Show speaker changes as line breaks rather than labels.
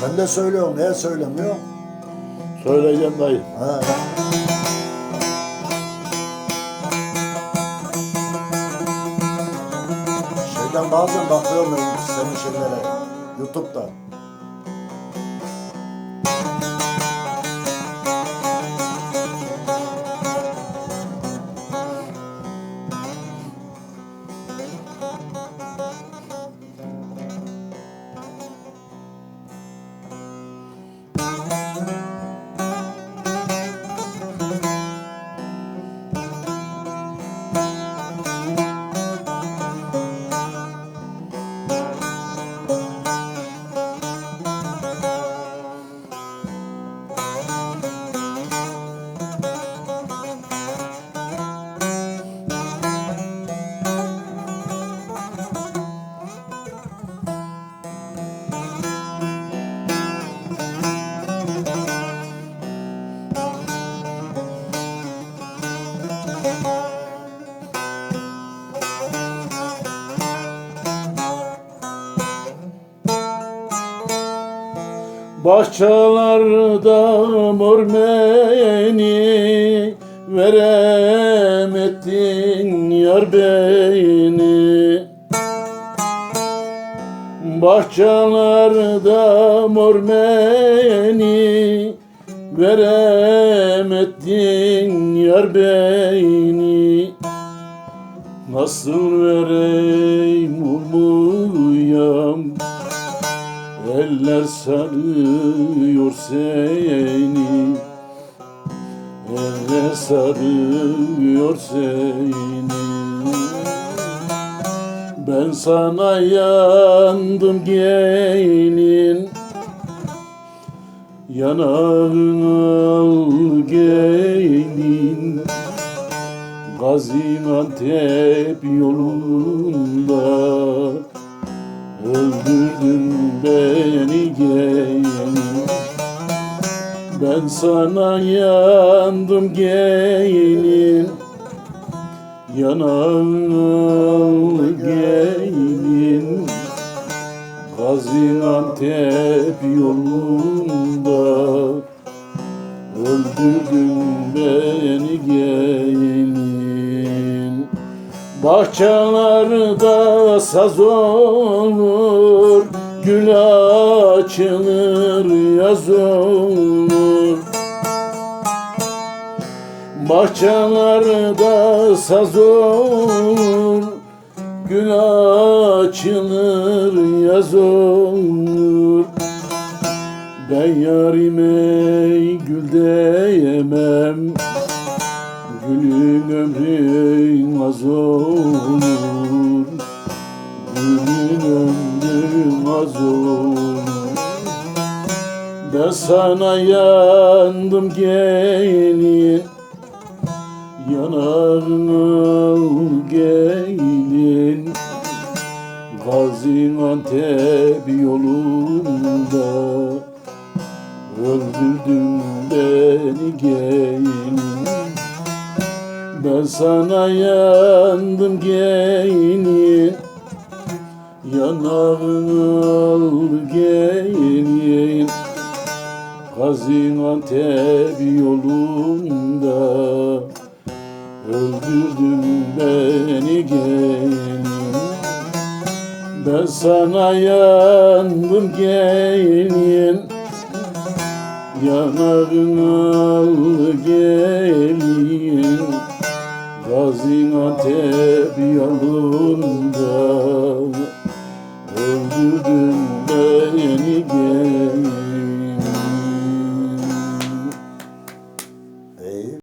Sen de söylüyorsun. Niye söylemiyor?
Söyleyeceğim dayı.
Ha. Şeyden bazen bakıyorum ben senin şeylere. Youtube'da.
Bahçelerde mor meni yar beni Bahçelerde mor meni yar beni Nasıl vereyim umuyam Eller sarıyor seni. Eller sarıyor seni. Ben sana yandım gelin. Yanağını al gelin. Gaziantep yolunda Öldürdün beni gelin Ben sana yandım gelin Yanağını gelin Gaziantep yolunda. Öldürdün beni gelin Bahçelerde saz olur Gül açılır yaz olur. Bahçelerde saz olur. Gül açılır yaz olur. Ben yarime gül diyemem. Gülün ömrün az olur olur Ben sana yandım gelin. Yanağını al gelin? Gaziantep yolunda Öldürdün beni gelin. Ben sana yandım gelin Yanağını al gelin Gaziantep yolunda. Öldürdün beni gelin. Ben sana yandım gelin. Yanağını al gelin. Gaziantep yolunda öldürün beni gel